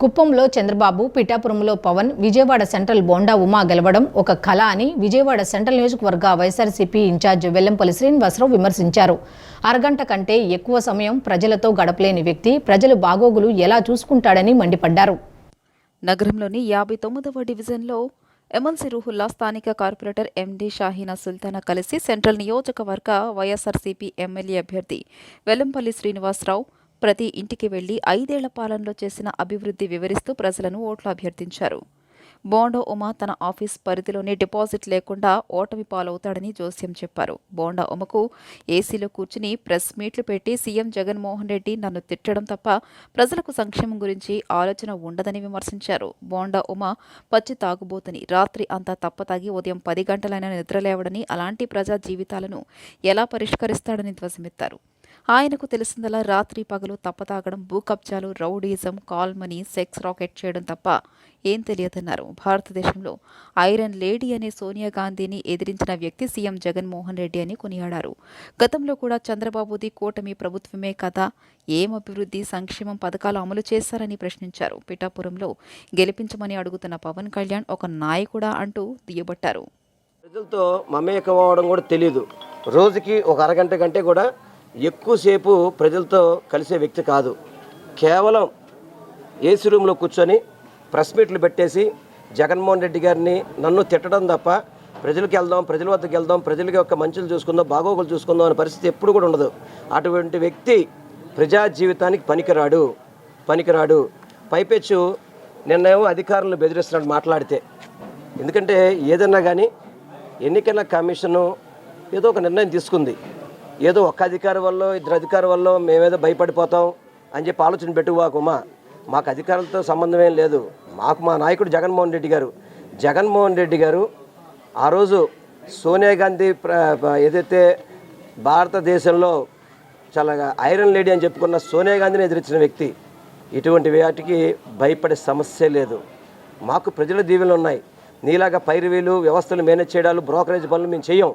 కుప్పంలో చంద్రబాబు పిఠాపురంలో పవన్ విజయవాడ సెంట్రల్ బోండా ఉమా గెలవడం ఒక కళ అని విజయవాడ సెంట్రల్ నియోజకవర్గ వైఎస్ఆర్సీపీ ఇన్ఛార్జ్ వెల్లంపల్లి శ్రీనివాసరావు విమర్శించారు. అరగంట కంటే ఎక్కువ సమయం ప్రజలతో గడపలేని వ్యక్తి ప్రజలు బాగోగులు ఎలా చూసుకుంటాడని మండిపడ్డారు. నగరంలోని యాభై తొమ్మిదవ డివిజన్లో ఎమ్మెల్సీ రూహుల్లా స్థానిక కార్పొరేటర్ ఎండి షాహీనా సుల్తానా కలిసి సెంట్రల్ నియోజకవర్గ వైఎస్ఆర్సీపీ ఎమ్మెల్యే అభ్యర్థి వెల్లంపల్లి శ్రీనివాసరావు ప్రతి ఇంటికి వెళ్ళి ఐదేళ్ళ పాలనలో చేసిన అభివృద్ధి వివరిస్తూ ప్రజలను ఓట్లు అభ్యర్థించారు. బోండా ఉమ తన ఆఫీస్ పరిధిలోనే డిపాజిట్ లేకుండా ఓటమి పాలవుతాడని జోస్యం చెప్పారు. బోండా ఉమకు ఏసీలో కూర్చుని ప్రెస్ మీట్లు పెట్టి సీఎం జగన్మోహన్ రెడ్డి నన్ను తిట్టడం తప్ప ప్రజలకు సంక్షేమం గురించి ఆలోచన ఉండదని విమర్శించారు. బోండా ఉమ పచ్చి తాగుబోతని రాత్రి అంతా తప్పతాగి ఉదయం పది గంటలైనా నిద్రలేవడని అలాంటి ప్రజా జీవితాలను ఎలా పరిష్కరిస్తాడని ధ్వజమెత్తారు. ఆయనకు తెలిసిందలా రాత్రి పగలు తప్పతాగడం భూ కబ్జాలు rowdyism call money sex racket చేయడం తప్ప ఏం తెలియదన్నారు. భారతదేశంలో ఐరన్ లేడీ అనే సోనియా గాంధీని ఎదిరించిన వ్యక్తి సీఎం జగన్మోహన్ రెడ్డి అని కొనియాడారు. గతంలో కూడా చంద్రబాబుది కూటమి ప్రభుత్వమే కదా ఏం అభివృద్ధి సంక్షేమం పథకాలు అమలు చేశారని ప్రశ్నించారు. పిఠాపురంలో గెలిపించమని అడుగుతున్న పవన్ కళ్యాణ్ ఒక నాయకుడా అంటూ దియబట్టారు. ప్రజలతో మమేకం అవడం కూడా తెలియదు రోజుకి ఒక అరగంట కంటే కూడా ఎక్కువసేపు ప్రజలతో కలిసే వ్యక్తి కాదు. కేవలం ఏసీ రూమ్లో కూర్చొని ప్రెస్ మీట్లు పెట్టేసి జగన్మోహన్ రెడ్డి గారిని నన్ను తిట్టడం తప్ప ప్రజలకు వెళ్దాం ప్రజల వద్దకు వెళ్దాం ప్రజలకి యొక్క మంచులు చూసుకుందాం బాగోగులు చూసుకుందాం అనే పరిస్థితి ఎప్పుడు కూడా ఉండదు. అటువంటి వ్యక్తి ప్రజా జీవితానికి పనికిరాడు పనికిరాడు. పైపెచ్చు నిన్నేమో అధికారులను బెదిరిస్తున్నాడు మాట్లాడితే. ఎందుకంటే ఏదన్నా కానీ ఎన్నికల కమిషను ఏదో ఒక నిర్ణయం తీసుకుంది. ఏదో ఒక్క అధికారి వల్ల ఇద్దరు అధికారి వల్ల మేమేదో భయపడిపోతాం అని చెప్పి ఆలోచన పెట్టుకోకుమా మాకు అధికారులతో సంబంధం ఏం లేదు. మాకు మా నాయకుడు జగన్మోహన్ రెడ్డి గారు. జగన్మోహన్ రెడ్డి గారు ఆ రోజు సోనియా గాంధీ ప్ర- ఏదైతే భారతదేశంలో చాలా ఐరన్ లేడీ అని చెప్పుకున్న సోనియా గాంధీని ఎదిరించిన వ్యక్తి ఇటువంటి వాటికి భయపడే సమస్య లేదు. మాకు ప్రజల దీవెనలు ఉన్నాయి. నీలాగా పైరువీలు వ్యవస్థలు మేనేజ్ చేయడాలు బ్రోకరేజ్ పనులు మేము చేయం.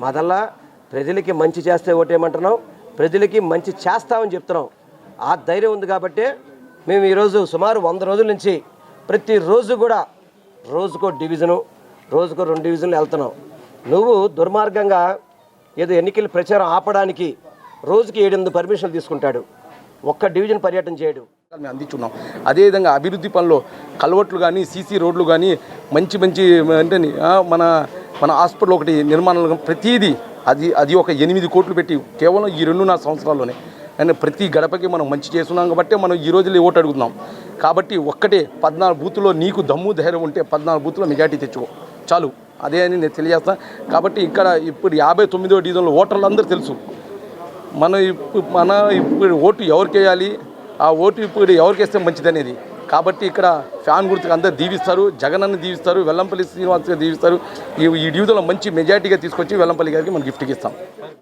మాదల్లా ప్రజలకి మంచి చేస్తే ఓటేయమంటున్నాం ప్రజలకి మంచి చేస్తామని చెప్తున్నాం. ఆ ధైర్యం ఉంది కాబట్టే మేము ఈరోజు సుమారు వంద రోజుల నుంచి ప్రతిరోజు కూడా రోజుకో డివిజను రోజుకో రెండు డివిజన్లు వెళ్తున్నాం. నువ్వు దుర్మార్గంగా ఏదో ఎన్నికల ప్రచారం ఆపడానికి రోజుకి ఏడెనిమిది పర్మిషన్లు తీసుకుంటాడు. ఒక్క డివిజన్ పర్యటన చేయడు. మేము అందించున్నాం. అదేవిధంగా అభివృద్ధి పనులు కలవట్లు కానీ సీసీ రోడ్లు కానీ మంచి మంచి అంటే మన మన హాస్పిటల్ ఒకటి నిర్మాణాలు ప్రతిదీ అది అది ఒక ఎనిమిది కోట్లు పెట్టి కేవలం ఈ రెండున్నర సంవత్సరాల్లోనే. అండ్ ప్రతి గడపకి మనం మంచి చేస్తున్నాం కాబట్టి మనం ఈ రోజుల్లో ఓటు అడుగుతున్నాం. కాబట్టి ఒక్కటే పద్నాలుగు బూతుల్లో నీకు దమ్ము ధైర్యం ఉంటే పద్నాలుగు బూతుల్లో మెజార్టీ తెచ్చుకో. చాలు. అదే అని నేను తెలియజేస్తాను కాబట్టి ఇక్కడ ఇప్పుడు యాభై తొమ్మిదో డీజన్లో ఓటర్లు అందరూ తెలుసు. మన ఇప్పుడు మన ఇప్పుడు ఓటు ఎవరికి వేయాలి? ఆ ఓటు ఇప్పుడు ఎవరికి వేస్తే మంచిది అనేది కాబట్టి ఇక్కడ ఫ్యాన్ గుర్తుకు అందరూ దీవిస్తారు. జగనన్న దీవిస్తారు. వెల్లంపల్లి శ్రీనివాస్ దీవిస్తారు. ఈ ఈ మంచి మెజార్టీగా తీసుకొచ్చి వెల్లంపల్లి గారికి మనం గిఫ్ట్కి ఇస్తాం.